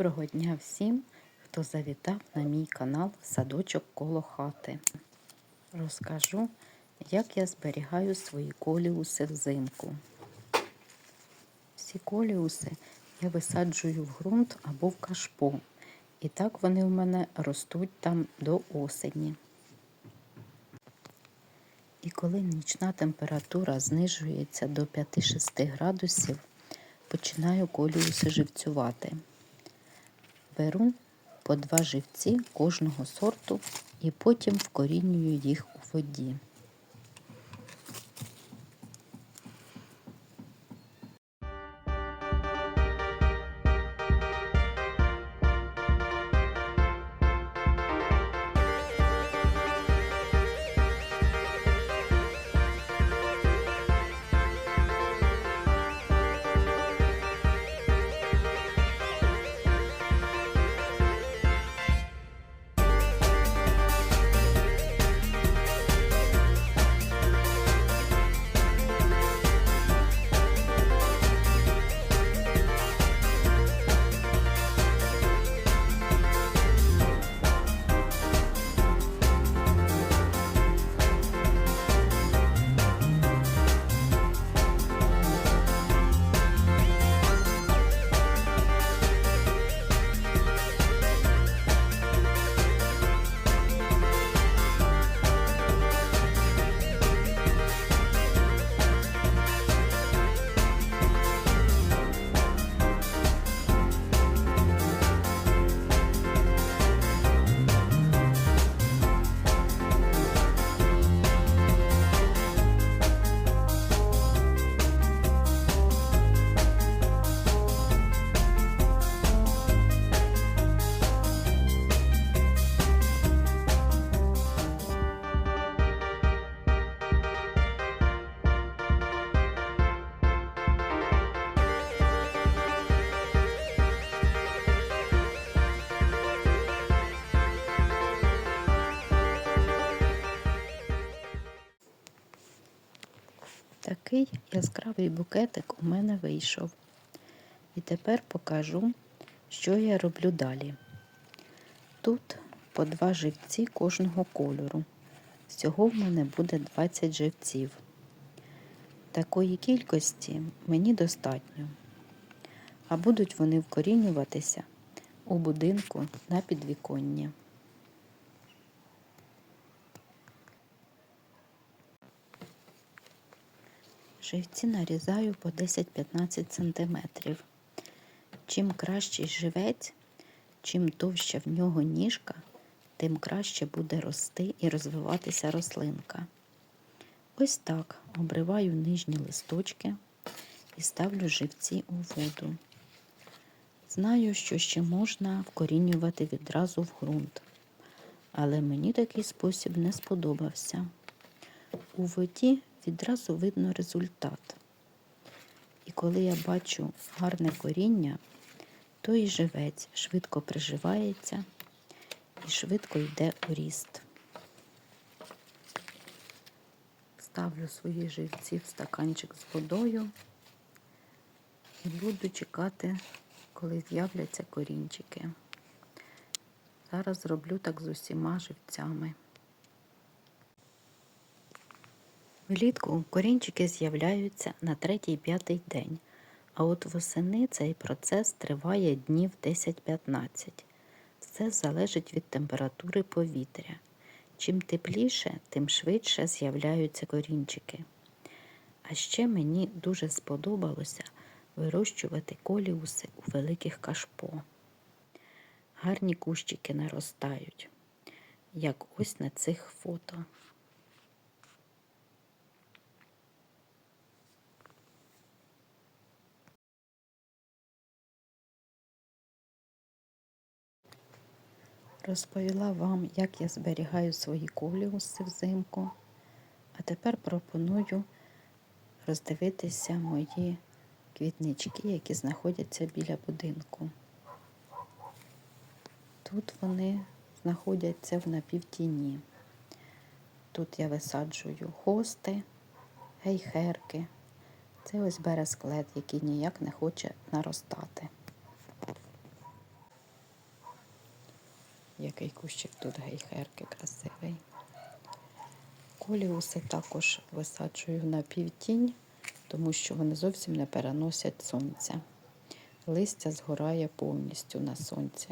Доброго дня всім, хто завітав на мій канал Садочок коло хати. Розкажу, як я зберігаю свої коліуси взимку. Всі коліуси я висаджую в ґрунт або в кашпо. І так вони в мене ростуть там до осені. І коли нічна температура знижується до 5-6 градусів, починаю коліуси живцювати. Беру по два живці кожного сорту і потім вкорінюю їх у воді. Такий яскравий букетик у мене вийшов. І тепер покажу, що я роблю далі. Тут по два живці кожного кольору. Всього в мене буде 20 живців. Такої кількості мені достатньо. А будуть вони вкорінюватися у будинку на підвіконні. Живці нарізаю по 10-15 см. Чим кращий живець, чим товща в нього ніжка, тим краще буде рости і розвиватися рослинка. Ось так обриваю нижні листочки і ставлю живці у воду. Знаю, що ще можна вкорінювати відразу в ґрунт, але мені такий спосіб не сподобався. У воді відразу видно результат. І коли я бачу гарне коріння, то і живець швидко приживається і швидко йде у ріст. Ставлю свої живці в стаканчик з водою і буду чекати, коли з'являться корінчики. Зараз зроблю так з усіма живцями. Влітку корінчики з'являються на третій-п'ятий день, а от восени цей процес триває днів 10-15. Все залежить від температури повітря. Чим тепліше, тим швидше з'являються корінчики. А ще мені дуже сподобалося вирощувати коліуси у великих кашпо. Гарні кущики наростають, як ось на цих фото. Розповіла вам, як я зберігаю свої коліуси взимку. А тепер пропоную роздивитися мої квітнички, які знаходяться біля будинку. Тут вони знаходяться в напівтіні. Тут я висаджую хости, гейхерки. Це ось бересклет, який ніяк не хоче наростати. Який кущик тут гейхерки красивий. Коліуси також висаджую на півтінь, тому що вони зовсім не переносять сонця. Листя згорає повністю на сонці.